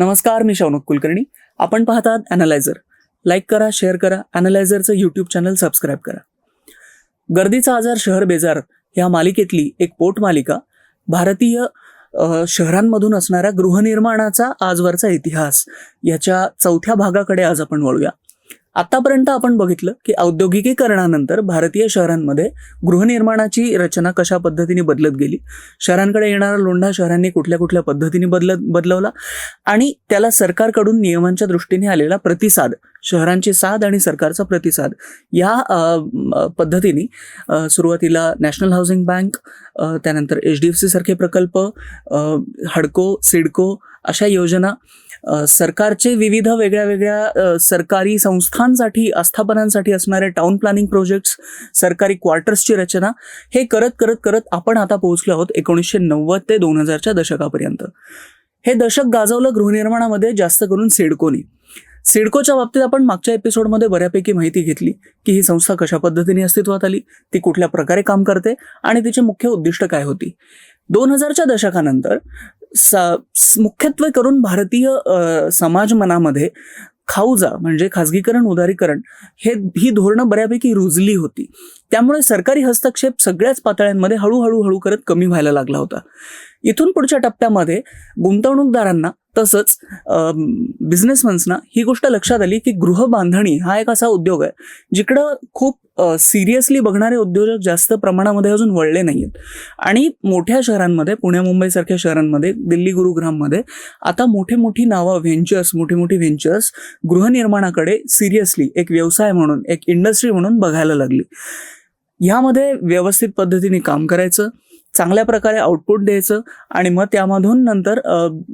नमस्कार मी शौनक कुलकर्णी. आपण पाहतात अॅनालायझर लाईक करा शेअर करा अॅनालायझरचं यूट्यूब चॅनल सबस्क्राईब करा. गर्दीचा आजार शहर बेजार या मालिकेतली एक पोटमालिका भारतीय शहरांमधून असणाऱ्या गृहनिर्माणाचा आजवरचा इतिहास याच्या चौथ्या भागाकडे आज आपण वळूया. आतापर्यंत आपण बघितलं की औद्योगिकीकरणानंतर भारतीय शहरांमध्ये गृहनिर्माणाची रचना कशा पद्धतीने बदलत गेली? शहरांकडे येणारा लोंढा शहरांनी कुठल्या कुठल्या पद्धतीने बदलत बदलवला? आणि त्याला सरकारकडून नियमांच्या दृष्टीने आलेला प्रतिसाद शहरांची साद आणि सरकारचा प्रतिसाद या पद्धतीने सुरुवातीला नॅशनल हाऊसिंग बँक त्यानंतर एच डी एफ सीसारखे प्रकल्प हडको सिडको अशा योजना सरकारचे विविध वेगळ्या वेगळ्या सरकारी संस्थांसाठी आस्थापनांसाठी असणारे टाउन प्लॅनिंग प्रोजेक्ट्स सरकारी क्वार्टर्सची रचना हे करत करत करत आपण आता पोहोचलो आहोत एकोणीसशे नव्वद ते दोन हजारच्या दशकापर्यंत. हे दशक गाजवलं गृहनिर्माणामध्ये जास्त करून सिडकोनी. सिडकोच्या बाबतीत आपण मागच्या एपिसोडमध्ये बऱ्यापैकी माहिती घेतली की ही संस्था कशा पद्धतीने अस्तित्वात आली ती कुठल्या प्रकारे काम करते आणि तिची मुख्य उद्दिष्ट काय होती. दोन हजारच्या दशकानंतर मुख्यत्वे करून भारतीय समाज मनामध्ये खाऊजा म्हणजे खाजगीकरण उदारीकरण हे ही धोरणं बऱ्यापैकी रुजली होती. त्यामुळे सरकारी हस्तक्षेप सगळ्याच पातळ्यांमध्ये हळूहळू हळू करत कमी व्हायला लागला होता. इथून पुढच्या टप्प्यामध्ये गुंतवणूकदारांना तसंच बिझनेसमन्सना ही गोष्ट लक्षात आली की गृहबांधणी हा एक असा उद्योग आहे जिकडं खूप सिरियसली बघणारे उद्योजक जास्त प्रमाणामध्ये अजून वळले नाही आहेत आणि मोठ्या शहरांमध्ये पुणे मुंबईसारख्या शहरांमध्ये दिल्ली गुरुग्राममध्ये आता मोठे मोठी नावं व्हेंचर्स मोठी मोठी व्हेंचर्स गृहनिर्माणाकडे सिरियसली एक व्यवसाय म्हणून एक इंडस्ट्री म्हणून बघायला लागली. ह्यामध्ये व्यवस्थित पद्धतीने काम करायचं चांगल्या प्रकारे आउटपुट द्यायचं आणि मग त्यामधून नंतर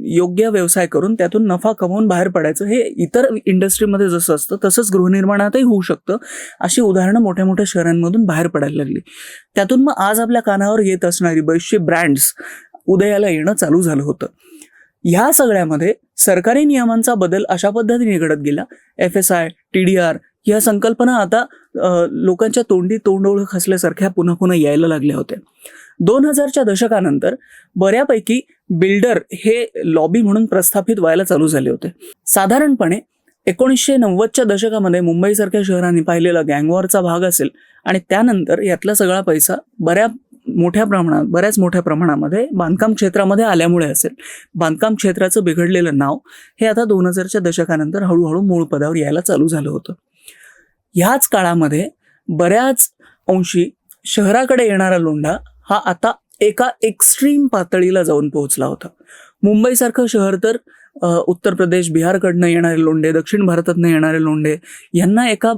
योग्य व्यवसाय करून त्यातून नफा कमवून बाहेर पडायचं. हे इतर इंडस्ट्रीमध्ये जसं असतं तसंच गृहनिर्माणातही होऊ शकतं. अशी उदाहरणं मोठ्या मोठ्या शहरांमधून बाहेर पडायला लागली. त्यातून मग आज आपल्या कानावर येत असणारी बरीचशी ब्रँड्स उदयाला येणं चालू झालं होतं. ह्या सगळ्यामध्ये सरकारी नियमांचा बदल अशा पद्धतीने घडत गेला. F S I T D R ह्या संकल्पना आता लोकांच्या तोंडी तोंडोळख असल्यासारख्या पुन्हा पुन्हा यायला लागल्या होत्या. दोन हजारच्या दशकानंतर बऱ्यापैकी बिल्डर हे लॉबी म्हणून प्रस्थापित व्हायला चालू झाले होते. साधारणपणे एकोणीसशे नव्वदच्या दशकामध्ये मुंबईसारख्या शहरांनी पाहिलेला गँगवॉरचा भाग असेल आणि त्यानंतर यातला सगळा पैसा बऱ्या मोठ्या प्रमाणात बऱ्याच मोठ्या प्रमाणामध्ये बांधकाम क्षेत्रामध्ये आल्यामुळे असेल. बांधकाम क्षेत्राचं बिघडलेलं नाव हे आता दोन हजारच्या दशकानंतर हळूहळू मूळ पदावर यायला चालू झालं होतं. ह्याच काळामध्ये बऱ्याच अंशी शहराकडे येणारा लोंढा हा आता एका एक्स्ट्रीम पातळीला जाऊन पोहोचला होता. मुंबईसारखं शहर तर उत्तर प्रदेश बिहारकडनं येणारे लोंढे दक्षिण भारतातनं येणारे लोंढे यांना एका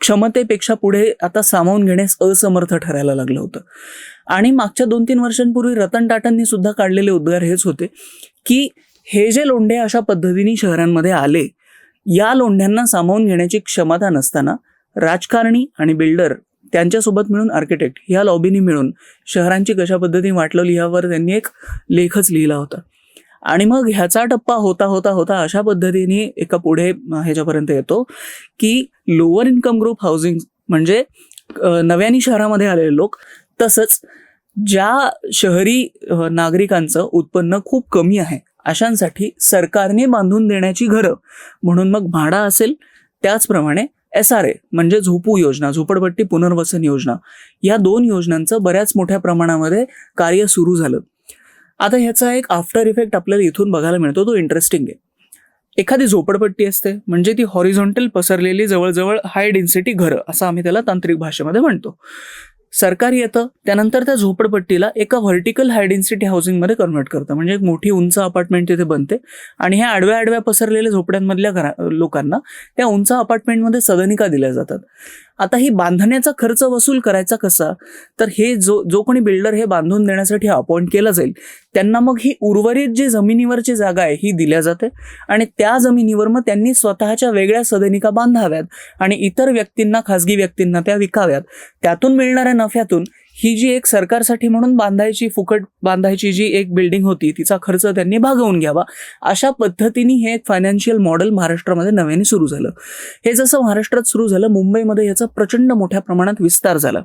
क्षमतेपेक्षा पुढे आता सामावून घेण्यास असमर्थ ठरायला लागलं होतं. आणि मागच्या दोन तीन वर्षांपूर्वी रतन टाटांनी सुद्धा काढलेले उद्गार हेच होते की हे जे लोंढे अशा पद्धतीने शहरांमध्ये आले या लोंढ्यांना सामावून घेण्याची क्षमता नसताना राजकारणी आणि बिल्डर त्यांच्यासोबत मिळून आर्किटेक्ट ह्या लॉबीनी मिळून शहरांची कशा पद्धतीने वाटलवली ह्यावर त्यांनी एक लेखच लिहिला होता. आणि मग ह्याचा टप्पा होता होता होता अशा पद्धतीने एका पुढे ह्याच्यापर्यंत येतो की लोअर इन्कम ग्रुप हाऊसिंग म्हणजे नव्यानी नव्याने शहरामध्ये आलेले लोक तसंच ज्या शहरी नागरिकांचं उत्पन्न खूप कमी आहे अशांसाठी सरकारने बांधून देण्याची घरं म्हणून मग भाडा असेल त्याचप्रमाणे एस आर ए म्हणजे झोपू योजना झोपडपट्टी पुनर्वसन योजना या दोन योजनांचं बऱ्याच मोठ्या प्रमाणामध्ये कार्य सुरू झालं. आता ह्याचा एक आफ्टर इफेक्ट आपल्याला इथून बघायला मिळतो तो इंटरेस्टिंग आहे. एखादी झोपडपट्टी असते म्हणजे ती हॉरिझॉन्टल पसरलेली जवळजवळ हाय डेन्सिटी घरं असं आम्ही त्याला तांत्रिक भाषेमध्ये म्हणतो. सरकार येतं त्यानंतर त्या झोपडपट्टीला एका व्हर्टिकल हाय डेन्सिटी हाऊसिंगमध्ये कन्व्हर्ट करतं. म्हणजे एक मोठी उंच अपार्टमेंट तिथे बनते. आणि ह्या आडव्या आडव्या पसरलेल्या झोपड्यांमधल्या घरा लोकांना त्या उंच अपार्टमेंटमध्ये सदनिका दिल्या जातात. आता ही बांधण्याचा खर्च वसूल करायचा कसा? तर हे जो जो कोणी बिल्डर हे बांधून देण्यासाठी अपॉइंट केला जाईल त्यांना मग ही उर्वरित जी जमिनीवरची जागा आहे ही दिल्या जाते. आणि त्या जमिनीवर मग त्यांनी स्वतःच्या वेगळ्या सदनिका बांधाव्यात आणि इतर व्यक्तींना खाजगी व्यक्तींना त्या विकाव्यात. त्यातून मिळणाऱ्या नफ्यातून ही जी एक सरकारसाठी म्हणून बांधायची फुकट बांधायची जी एक बिल्डिंग होती तिचा खर्च त्यांनी भागवून घ्यावा. अशा पद्धतीने हे एक फायनान्शियल मॉडेल महाराष्ट्रामध्ये नव्याने सुरू झालं. हे जसं महाराष्ट्रात सुरू झालं मुंबईमध्ये याचा प्रचंड मोठ्या प्रमाणात विस्तार झाला.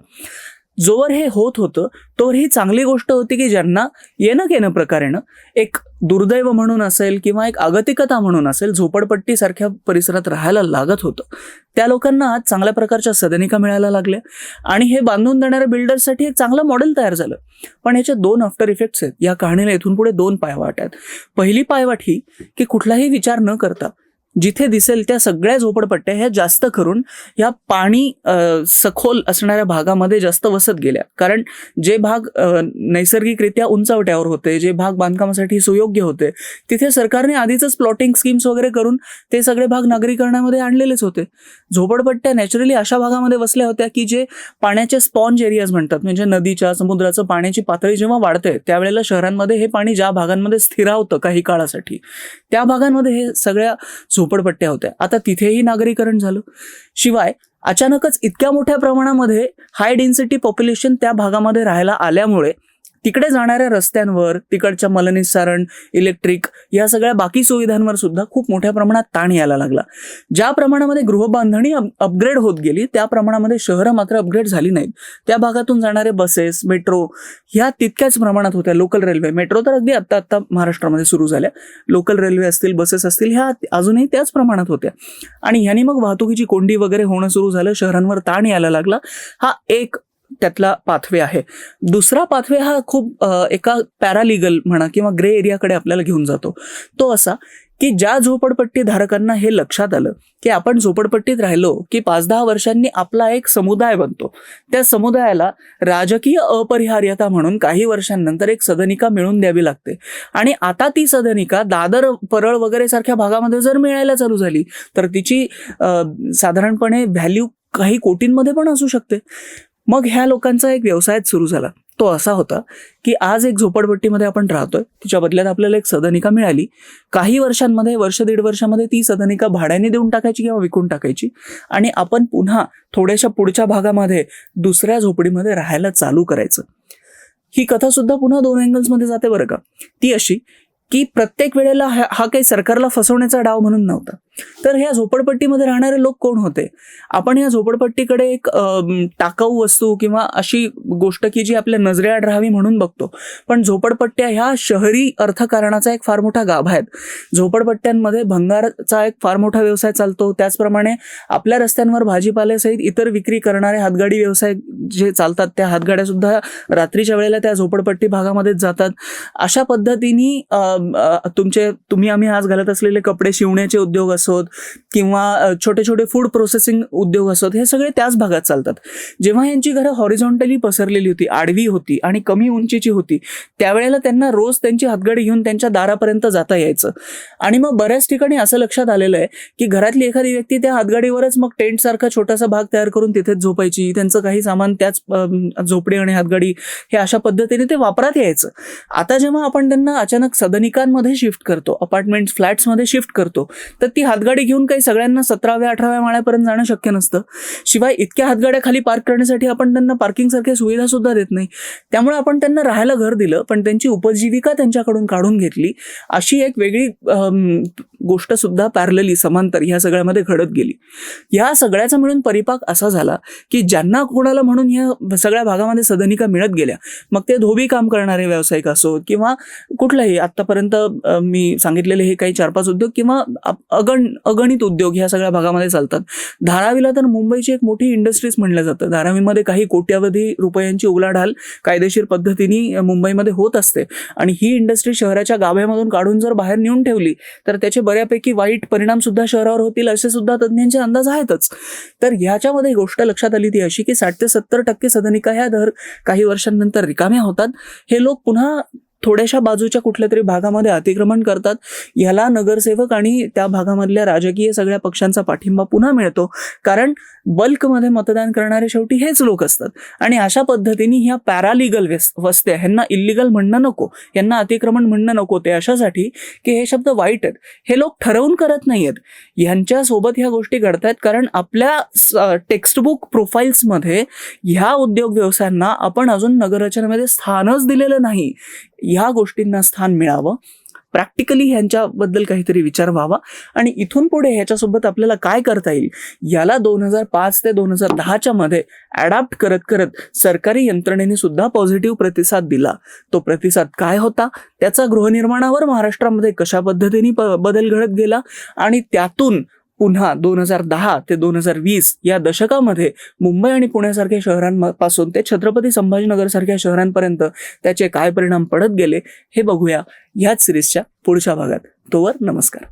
जोवर हे होत होतं तोवर ही चांगली गोष्ट होती की ज्यांना येणं केनं प्रकारेनं एक दुर्दैव म्हणून असेल किंवा एक अगतिकता म्हणून असेल झोपडपट्टीसारख्या परिसरात राहायला लागत होतं. त्या लोकांना आज चांगल्या प्रकारच्या सदनिका मिळायला लागल्या आणि हे बांधून देणाऱ्या बिल्डर्ससाठी एक चांगलं मॉडेल तयार झालं. पण याचे दोन आफ्टर इफेक्ट्स आहेत. या कहाणीला इथून पुढे दोन पायवाट आहेत. पहिली पायवाट ही की कुठलाही विचार न करता जिथे दिसेल त्या सगळ्या झोपडपट्ट्या ह्या जास्त करून ह्या पाणी सखोल असणाऱ्या भागामध्ये जास्त वसत गेल्या. कारण जे भाग नैसर्गिकरित्या उंचावट्यावर होते जे भाग बांधकामासाठी सुयोग्य होते तिथे सरकारने आधीच प्लॉटिंग स्कीम्स वगैरे करून ते सगळे भाग नागरीकरणामध्ये आणलेलेच होते. झोपडपट्ट्या नॅचरली अशा भागामध्ये वसल्या होत्या की जे पाण्याचे स्पॉन्ज एरियाज म्हणतात म्हणजे नदीच्या समुद्राचं पाण्याची पातळी जेव्हा वाढते त्यावेळेला शहरांमध्ये हे पाणी ज्या भागांमध्ये स्थिरावतं काही काळासाठी त्या भागांमध्ये हे सगळ्या झोपडपट्ट्या होत्या. आता तिथेही नागरीकरण झालं. शिवाय अचानकच इतक्या मोठ्या प्रमाणामध्ये हाय डेन्सिटी पॉप्युलेशन त्या भागामध्ये राहायला आल्यामुळे तिकडे जाणाऱ्या रस्त्यांवर तिकडच्या मलनिस्सारण इलेक्ट्रिक या सगळ्या बाकी सुविधांवर सुद्धा खूप मोठ्या प्रमाणात ताण यायला लागला. ज्या प्रमाणामध्ये गृहबांधणी अपग्रेड होत गेली त्या प्रमाणामध्ये शहरं मात्र अपग्रेड झाली नाहीत. त्या भागातून जाणारे बसेस मेट्रो ह्या तितक्याच प्रमाणात होत्या. लोकल रेल्वे मेट्रो तर अगदी आत्ता आत्ता महाराष्ट्रामध्ये सुरू झाल्या. लोकल रेल्वे असतील बसेस असतील ह्या अजूनही त्याच प्रमाणात होत्या. आणि ह्यानी मग वाहतुकीची कोंडी वगैरे होणं सुरू झालं शहरांवर ताण यायला लागला. हा एक त्यातला पाथवे आहे. दुसरा पाथवे हा खूप एका पॅरालिगल म्हणा किंवा ग्रे एरियाकडे आपल्याला घेऊन जातो. तो असा की ज्या झोपडपट्टी धारकांना हे लक्षात आलं की आपण झोपडपट्टीत राहिलो की पाच दहा वर्षांनी आपला एक समुदाय बनतो. त्या समुदायाला राजकीय अपरिहार्यता म्हणून काही वर्षांनंतर एक सदनिका मिळून द्यावी लागते. आणि आता ती सदनिका दादर परळ वगैरे सारख्या भागामध्ये जर मिळायला चालू झाली तर तिची साधारणपणे व्हॅल्यू काही कोटींमध्ये पण असू शकते. मग ह्या लोकांचा एक व्यवसायच सुरू झाला. तो असा होता की आज एक झोपडपट्टीमध्ये आपण राहतोय. तिच्या बदल्यात आपल्याला एक सदनिका मिळाली. काही वर्षांमध्ये वर्ष दीड वर्षामध्ये ती सदनिका भाड्याने देऊन टाकायची किंवा विकून टाकायची. आणि आपण पुन्हा थोड्याशा पुढच्या भागामध्ये दुसऱ्या झोपडीमध्ये राहायला चालू करायचं. ही कथा सुद्धा पुन्हा दोन अँगल्समध्ये जाते बरं का. ती अशी की प्रत्येक वेळेला हा हा काही सरकारला फसवण्याचा डाव म्हणून नव्हता. तर ह्या झोपडपट्टीमध्ये राहणारे लोक कोण होते? आपण या झोपडपट्टीकडे एक टाकाऊ वस्तू किंवा अशी गोष्ट की जी आपल्या नजरेआड राहावी म्हणून बघतो. पण झोपडपट्ट्या ह्या शहरी अर्थकारणाचा एक फार मोठा गाभा आहेत. झोपडपट्ट्यांमध्ये भंगारचा एक फार मोठा व्यवसाय चालतो. त्याचप्रमाणे आपल्या रस्त्यांवर भाजीपाल्यासहित इतर विक्री करणारे हातगाडी व्यवसाय जे चालतात त्या हातगाड्या सुद्धा रात्रीच्या वेळेला त्या झोपडपट्टी भागामध्येच जातात. अशा पद्धतीने तुमचे तुम्ही आम्ही आज घालत असलेले कपडे शिवण्याचे उद्योग असतात असोत किंवा छोटे छोटे फूड प्रोसेसिंग उद्योग असोत हे सगळे त्याच भागात चालतात. जेव्हा यांची घरं हॉरिझॉन्टली पसरलेली होती आडवी होती आणि कमी उंचीची होती त्यावेळेला त्यांना रोज त्यांची हातगाडी घेऊन त्यांच्या दारापर्यंत जाता यायचं. आणि मग बऱ्याच ठिकाणी असं लक्षात आलेलं आहे की घरातली एखादी व्यक्ती त्या हातगाडीवरच मग टेंट सारखा छोटासा भाग तयार करून तिथेच झोपायची त्यांचं काही सामान त्याच झोपडी आणि हातगाडी हे अशा पद्धतीने ते वापरात यायचं. आता जेव्हा आपण त्यांना अचानक सदनिकांमध्ये शिफ्ट करतो अपार्टमेंट फ्लॅट्समध्ये शिफ्ट करतो तर ती हातगाडी घेऊन काही सगळ्यांना सतराव्या अठराव्या माळ्यापर्यंत जाणं शक्य नसतं. शिवाय इतक्या हातगाड्या खाली पार्क करण्यासाठी आपण त्यांना पार्किंग सारख्या सुविधा सुद्धा देत नाही. त्यामुळे आपण त्यांना राहायला घर दिलं पण त्यांची उपजीविका त्यांच्याकडून काढून घेतली. अशी एक वेगळी गोष्ट सुद्धा पॅरलली समांतर ह्या सगळ्यामध्ये घडत गेली. ह्या सगळ्याचा मिळून परिपाक असा झाला की ज्यांना कोणाला म्हणून ह्या सगळ्या भागामध्ये सदनिका मिळत गेल्या मग ते धोबी काम करणारे व्यावसायिक असो किंवा कुठलाही आतापर्यंत मी सांगितलेले हे काही चार पाच उद्योग किंवा अगण कारण अगणित उद्योग ह्या सगळ्या भागामध्ये चालतात. धारावीला तर मुंबईची एक मोठी इंडस्ट्रीज म्हणलं जातं. धारावीमध्ये काही कोट्यावधी रुपयांची उलाढाल कायदेशीर पद्धतीने मुंबईमध्ये होत असते. आणि ही इंडस्ट्री शहराच्या गाभ्यामधून काढून जर बाहेर नेऊन ठेवली तर त्याचे बऱ्यापैकी वाईट परिणाम सुद्धा शहरावर होतील असे सुद्धा तज्ज्ञांचे अंदाज आहेतच. तर ह्याच्यामध्ये गोष्ट लक्षात आली ती अशी की साठ ते सत्तर टक्के सदनिका ह्या दर काही वर्षांनंतर रिकाम्या होतात. हे लोक पुन्हा थोड्याशा बाजूच्या कुठल्या तरी भागामध्ये अतिक्रमण करतात. ह्याला नगरसेवक आणि त्या भागामधल्या राजकीय सगळ्या पक्षांचा पाठिंबा पुन्हा मिळतो. कारण बल्कमध्ये मतदान करणारे शेवटी हेच लोक असतात. आणि अशा पद्धतीने ह्या पॅरालिगल वेस वस्त्या ह्यांना इलिगल म्हणणं नको. यांना अतिक्रमण म्हणणं नको ते अशासाठी की हे शब्द वाईट आहेत. हे लोक ठरवून करत नाही आहेत ह्यांच्यासोबत ह्या गोष्टी घडतायत कारण आपल्या टेक्स्टबुक प्रोफाईल्समध्ये ह्या उद्योग व्यवसायांना आपण अजून नगररचनेमध्ये स्थानच दिलेलं नाही. ह्या गोष्टींना स्थान मिळावं. प्रॅक्टिकली ह्यांच्याबद्दल काहीतरी विचार व्हावा. आणि इथून पुढे ह्याच्यासोबत आपल्याला काय करता येईल? याला दोन हजार पाच ते दोन हजार दहाच्या मध्ये ॲडॅप्ट करत करत सरकारी यंत्रणेने सुद्धा पॉझिटिव्ह प्रतिसाद दिला. तो प्रतिसाद काय होता? त्याचा गृहनिर्माणावर महाराष्ट्रामध्ये कशा पद्धतीने बदल घडत गेला? आणि त्यातून पुन्हा दोन हजार दहा ते दोन हजार वीस या दशकामध्ये मुंबई आणि पुण्यासारख्या शहरांपासून ते छत्रपती संभाजीनगर सारख्या शहरांपर्यंत त्याचे काय परिणाम पडत गेले हे बघूया ह्याच सिरीजच्या पुढच्या भागात. तोवर नमस्कार.